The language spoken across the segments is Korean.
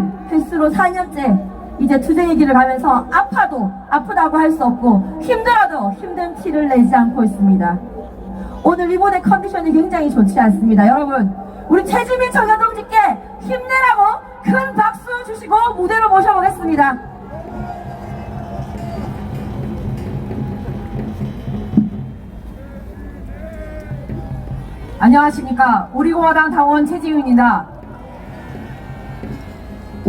우리는 횟수로 4년째 이제 투쟁의 길을 가면서 아파도 아프다고 할 수 없고 힘들어도 힘든 티를 내지 않고 있습니다. 오늘 이번에 컨디션이 굉장히 좋지 않습니다. 여러분, 우리 최지민 청년동지께 힘내라고 큰 박수 주시고 무대로 모셔보겠습니다. 안녕하십니까. 우리공화당 당원 최지윤입니다.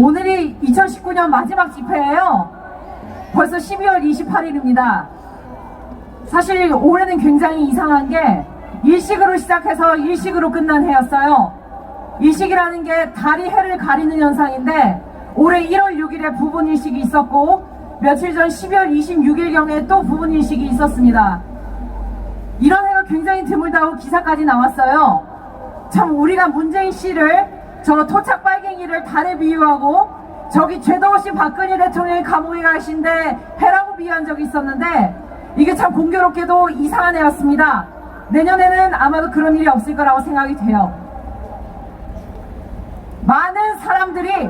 오늘이 2019년 마지막 집회예요. 벌써 12월 28일입니다. 사실 올해는 굉장히 이상한 게 일식으로 시작해서 일식으로 끝난 해였어요. 일식이라는 게 달이 해를 가리는 현상인데 올해 1월 6일에 부분 일식이 있었고 며칠 전 12월 26일경에 또 부분 일식이 있었습니다. 이런 해가 굉장히 드물다고 기사까지 나왔어요. 참 우리가 문재인 씨를 저 토착 빨갱이를 달에 비유하고 저기 죄도 없이 박근혜 대통령이 감옥에 가신데 해라고 비유한 적이 있었는데 이게 참 공교롭게도 이상한 해였습니다. 내년에는 아마도 그런 일이 없을 거라고 생각이 돼요. 많은 사람들이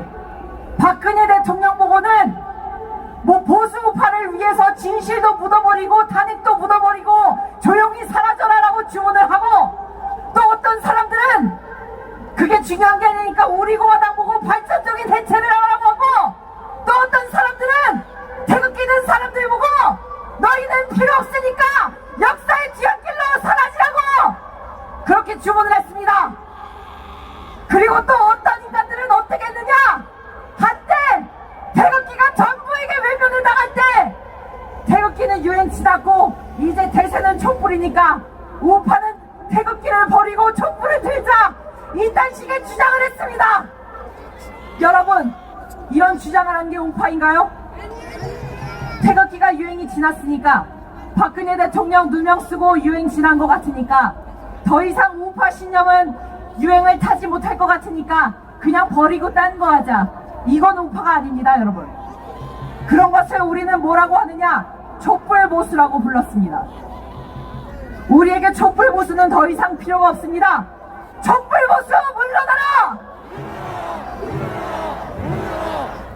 박근혜 대통령 보고는 뭐 보수 우파를 위해서 진실도 묻어버리고 탄핵도 필요 없으니까 역사의 뒤안길로 사라지라고 그렇게 주문을 했습니다. 그리고 또 어떤 인간들은 어떻게 했느냐 한때 태극기가 정부에게 외면을 당할 때 태극기는 유행치다고 이제 대세는 촛불이니까 우파는 태극기를 버리고 촛불을 들자 이딴 식의 주장을 했습니다 여러분 이런 주장을 한 게 우파인가요? 태극기가 유행이 지났으니까 박근혜 대통령 누명 쓰고 유행 지난 것 같으니까 더 이상 우파 신념은 유행을 타지 못할 것 같으니까 그냥 버리고 딴 거 하자. 이건 우파가 아닙니다, 여러분. 그런 것을 우리는 뭐라고 하느냐? 촛불 보수라고 불렀습니다. 우리에게 촛불 보수는 더 이상 필요가 없습니다. 촛불 보수 물러나라!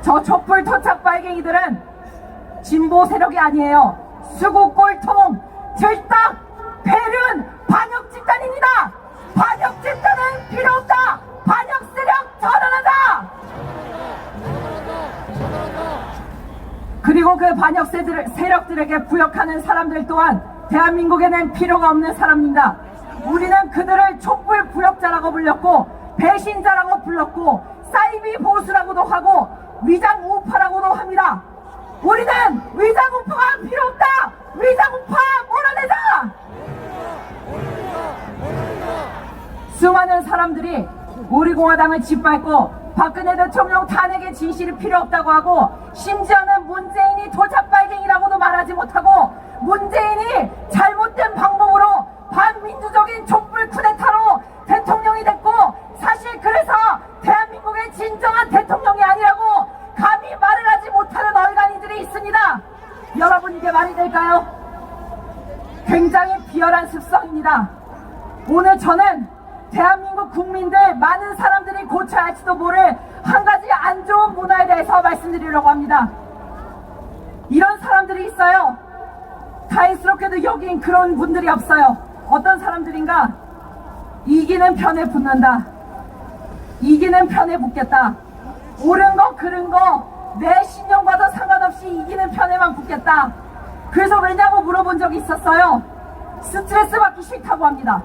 저 촛불 토착 빨갱이들은 진보 세력이 아니에요. 수구 꼴통, 들딱, 배륜, 반역 집단입니다. 반역 집단은 필요 없다. 반역 세력 전환하자. 그리고 그 반역 세력들에게 부역하는 사람들 또한 대한민국에는 필요가 없는 사람입니다. 우리는 그들을 촛불 부역자라고 불렸고 배신자라고 불렀고 사이비 보수라고도 하고 위장 우파라고도 합니다. 우리는 위장 우파가 필요 없다. 위장 우파 몰아내자. 수많은 사람들이 우리 공화당을 짓밟고 박근혜 대통령 탄핵의 진실이 필요 없다고 하고 심지어는 문재인이 도착 빨갱이라고도 말하지 못하고 문재인이 잘못된 방법으로 반민주적인 촛불 쿠데타로 대통령이 됐고 사실 그래서 대한민국의 진정한 대통령이 아니라고 감히 말을 하지 못하는 얼간이들이 있습니다. 여러분 이게 말이 될까요? 굉장히 비열한 습성입니다. 오늘 저는 대한민국 국민들 많은 사람들이 고쳐야 할지도 모를 한 가지 안 좋은 문화에 대해서 말씀드리려고 합니다. 이런 사람들이 있어요. 다행스럽게도 여긴 그런 분들이 없어요. 어떤 사람들인가? 이기는 편에 붙는다. 이기는 편에 붙겠다. 옳은 거, 그른 거, 내 신용과도 상관없이 이기는 편에만 붙겠다. 그래서 왜냐고 물어본 적이 있었어요. 스트레스 받기 싫다고 합니다.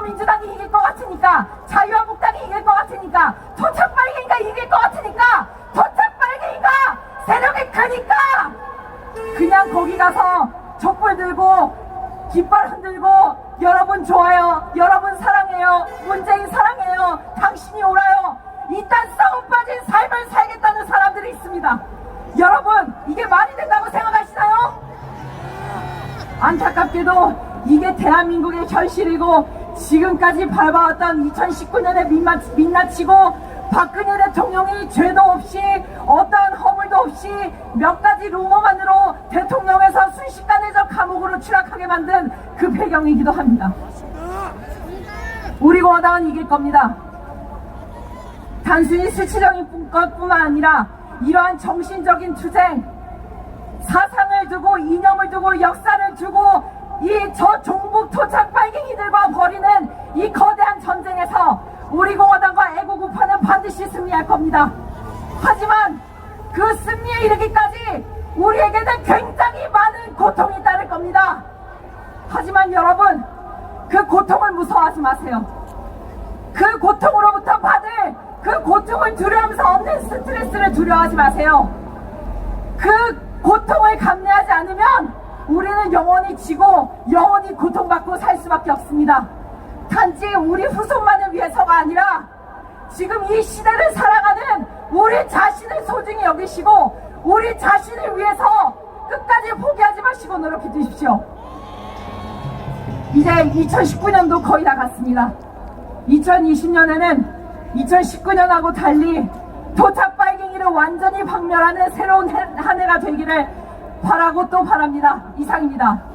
더불어민주당이 이길 것 같으니까 자유한국당이 이길 것 같으니까 토착빨갱이가 이길 것 같으니까 토착빨갱이가 세력이 크니까 그냥 거기 가서 촛불 들고 깃발 흔들고 여러분 좋아요 여러분 사랑해요 문재인 사랑해요 당신이 옳아요 이딴 썩어 빠진 삶을 살겠다는 사람들이 있습니다 여러분 이게 말이 된다고 생각하시나요? 안타깝게도 이게 대한민국의 현실이고 지금까지 밟아왔던 2019년에 민마, 민낯이고 박근혜 대통령이 죄도 없이 어떠한 허물도 없이 몇 가지 루머만으로 대통령에서 순식간에 저 감옥으로 추락하게 만든 그 배경이기도 합니다. 우리 공화당은 이길 겁니다. 단순히 수치적인 것뿐만 아니라 이러한 정신적인 투쟁, 사상을 두고 이념을 두고 역사를 두고 이 저 종북 토착 빨갱이들과 벌이는 이 거대한 전쟁에서 우리 공화당과 애국 우파는 반드시 승리할 겁니다. 하지만 그 승리에 이르기까지 우리에게는 굉장히 많은 고통이 따를 겁니다. 하지만 여러분 그 고통을 무서워하지 마세요. 그 고통으로부터 받을 그 고통을 두려워하면서 없는 스트레스를 두려워하지 마세요. 그 고통을 감내하지 않으면 우리는 영원히 지고 영원히 고통받고 살 수밖에 없습니다. 단지 우리 후손만을 위해서가 아니라 지금 이 시대를 살아가는 우리 자신을 소중히 여기시고 우리 자신을 위해서 끝까지 포기하지 마시고 노력해 주십시오. 이제 2019년도 거의 다 갔습니다. 2020년에는 2019년하고 달리 도착 빨갱이를 완전히 박멸하는 새로운 해- 한 해가 되기를 바라고 또 바랍니다. 이상입니다.